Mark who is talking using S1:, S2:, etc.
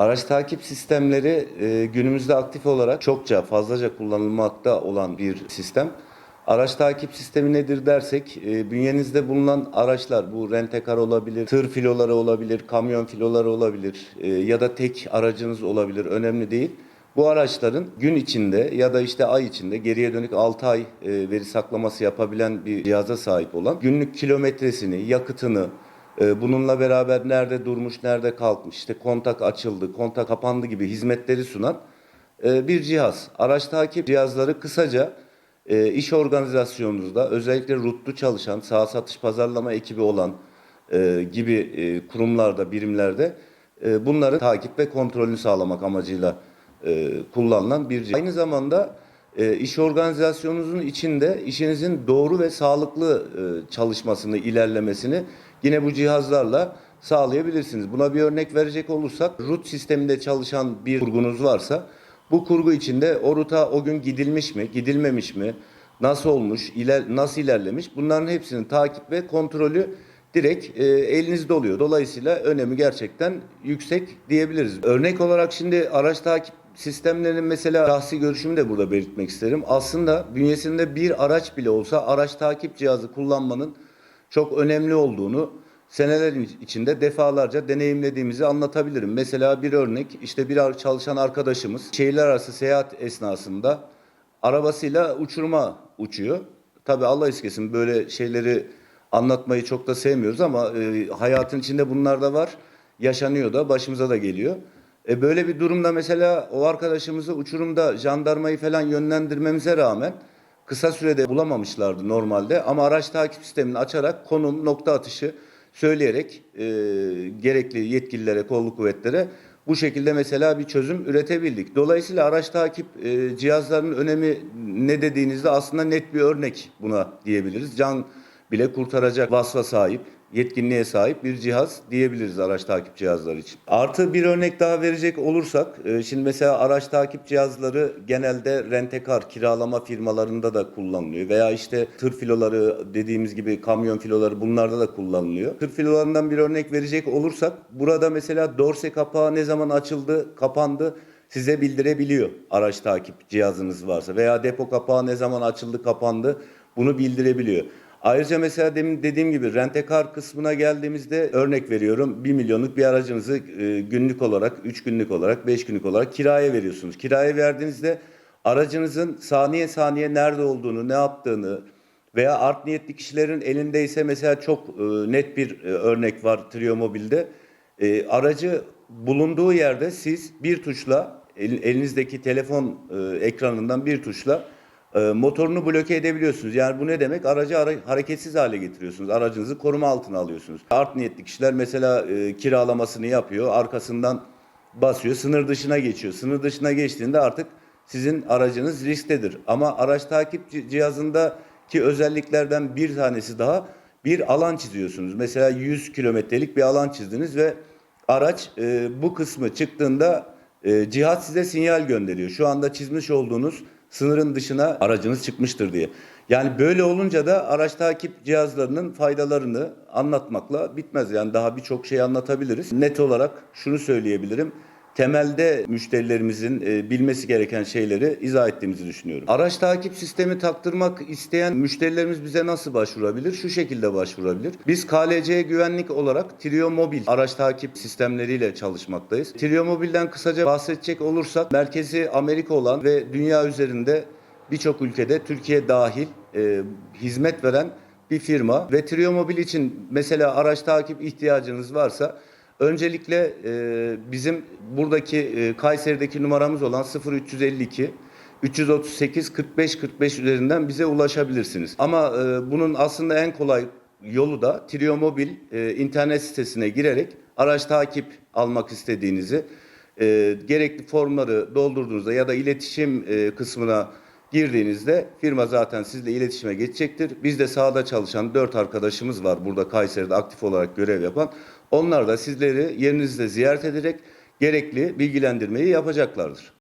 S1: Araç takip sistemleri e, günümüzde aktif olarak çokça fazlaca kullanılmakta olan bir sistem. Araç takip sistemi nedir dersek, e, bünyenizde bulunan araçlar, bu rentekar olabilir, tır filoları olabilir, kamyon filoları olabilir e, ya da tek aracınız olabilir, önemli değil. Bu araçların gün içinde ya da işte ay içinde geriye dönük 6 ay e, veri saklaması yapabilen bir cihaza sahip olan günlük kilometresini, yakıtını, Bununla beraber nerede durmuş, nerede kalkmış, işte kontak açıldı, kontak kapandı gibi hizmetleri sunan e, bir cihaz. Araç takip cihazları kısaca e, iş organizasyonunuzda özellikle rutlu çalışan, sağ satış pazarlama ekibi olan e, gibi kurumlarda, birimlerde bunların takip ve kontrolünü sağlamak amacıyla kullanılan bir cihaz. Aynı zamanda iş organizasyonunuzun içinde işinizin doğru ve sağlıklı çalışmasını, ilerlemesini yine bu cihazlarla sağlayabilirsiniz. Buna bir örnek verecek olursak, RUT sisteminde çalışan bir kurgunuz varsa, bu kurgu içinde o ruta o gün gidilmiş mi, gidilmemiş mi, nasıl olmuş, iler, nasıl ilerlemiş bunların hepsinin takip ve kontrolü direkt e, elinizde oluyor. Dolayısıyla önemi gerçekten yüksek diyebiliriz. Örnek olarak şimdi araç takip sistemlerinin mesela şahsi görüşümü de burada belirtmek isterim. Aslında bünyesinde bir araç bile olsa araç takip cihazı kullanmanın çok önemli olduğunu seneler içinde defalarca deneyimlediğimizi anlatabilirim. Mesela bir örnek işte bir çalışan arkadaşımız şehirler arası seyahat esnasında arabasıyla uçurma uçuyor. Tabii Allah eskesin böyle şeyleri anlatmayı çok da sevmiyoruz ama e, hayatın içinde bunlar da var. Yaşanıyor da başımıza da geliyor. E böyle bir durumda mesela o arkadaşımızı uçurumda jandarmayı falan yönlendirmemize rağmen kısa sürede bulamamışlardı normalde ama araç takip sistemini açarak konum, nokta atışı söyleyerek e, gerekli yetkililere, kolluk kuvvetlere bu şekilde mesela bir çözüm üretebildik. Dolayısıyla araç takip e, cihazlarının önemi ne dediğinizde aslında net bir örnek buna diyebiliriz. Can bile kurtaracak vasfa sahip, yetkinliğe sahip bir cihaz diyebiliriz araç takip cihazları için. Artı bir örnek daha verecek olursak, e, şimdi mesela araç takip cihazları genelde rentekar, kiralama firmalarında da kullanılıyor. Veya işte tır filoları dediğimiz gibi kamyon filoları bunlarda da kullanılıyor. Tır filolarından bir örnek verecek olursak, burada mesela dorse kapağı ne zaman açıldı, kapandı size bildirebiliyor araç takip cihazınız varsa. Veya depo kapağı ne zaman açıldı, kapandı bunu bildirebiliyor. Ayrıca mesela demin dediğim gibi rentekar kısmına geldiğimizde örnek veriyorum 1 milyonluk bir aracınızı e, günlük olarak, 3 günlük olarak, 5 günlük olarak kiraya veriyorsunuz. Kiraya verdiğinizde aracınızın saniye saniye nerede olduğunu, ne yaptığını veya art niyetli kişilerin elindeyse mesela çok e, net bir e, örnek var Trio Mobil'de. Aracı bulunduğu yerde siz bir tuşla el- elinizdeki telefon ekranından bir tuşla e, motorunu bloke edebiliyorsunuz. Yani bu ne demek? Aracı ara- hareketsiz hale getiriyorsunuz. Aracınızı koruma altına alıyorsunuz. Art niyetli kişiler mesela e, kiralamasını yapıyor. Arkasından basıyor. Sınır dışına geçiyor. Sınır dışına geçtiğinde artık sizin aracınız risktedir. Ama araç takip ci- cihazındaki özelliklerden bir tanesi daha bir alan çiziyorsunuz. Mesela 100 kilometrelik bir alan çizdiniz ve araç e, bu kısmı çıktığında e, cihaz size sinyal gönderiyor. Şu anda çizmiş olduğunuz sınırın dışına aracınız çıkmıştır diye. Yani böyle olunca da araç takip cihazlarının faydalarını anlatmakla bitmez. Yani daha birçok şey anlatabiliriz. Net olarak şunu söyleyebilirim. Temelde müşterilerimizin e, bilmesi gereken şeyleri izah ettiğimizi düşünüyorum. Araç takip sistemi taktırmak isteyen müşterilerimiz bize nasıl başvurabilir? Şu şekilde başvurabilir. Biz KLC güvenlik olarak Trio Mobil araç takip sistemleriyle çalışmaktayız. Trio Mobil'den kısaca bahsedecek olursak merkezi Amerika olan ve dünya üzerinde birçok ülkede Türkiye dahil e, hizmet veren bir firma ve Trio Mobil için mesela araç takip ihtiyacınız varsa öncelikle e, bizim buradaki e, Kayseri'deki numaramız olan 0352 338 45 45 üzerinden bize ulaşabilirsiniz. Ama e, bunun aslında en kolay yolu da Trio Mobil e, internet sitesine girerek araç takip almak istediğinizi e, gerekli formları doldurduğunuzda ya da iletişim e, kısmına girdiğinizde firma zaten sizle iletişime geçecektir. Biz de sahada çalışan dört arkadaşımız var burada Kayseri'de aktif olarak görev yapan. Onlar da sizleri yerinizde ziyaret ederek gerekli bilgilendirmeyi yapacaklardır.